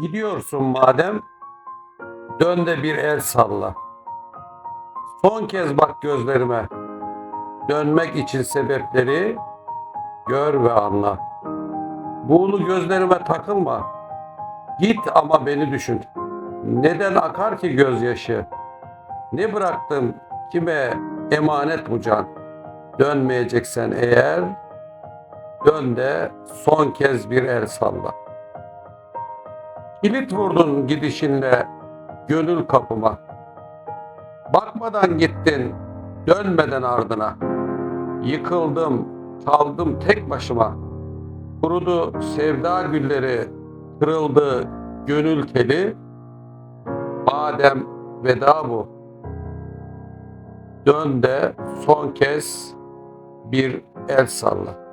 Gidiyorsun madem, dön de bir el salla. Son kez bak gözlerime. Dönmek için sebepleri gör ve anla. Buğulu gözlerime takılma. Git ama beni düşün. Neden akar ki gözyaşı? Ne bıraktım kime emanet bu can? Dönmeyeceksen eğer dön de son kez bir el salla. Kilit vurdun gidişinle gönül kapıma. Bakmadan gittin, dönmeden ardına. Yıkıldım, kaldım tek başıma. Kurudu sevda gülleri, kırıldı gönül teli. Badem veda bu. Dön de son kez bir el salla.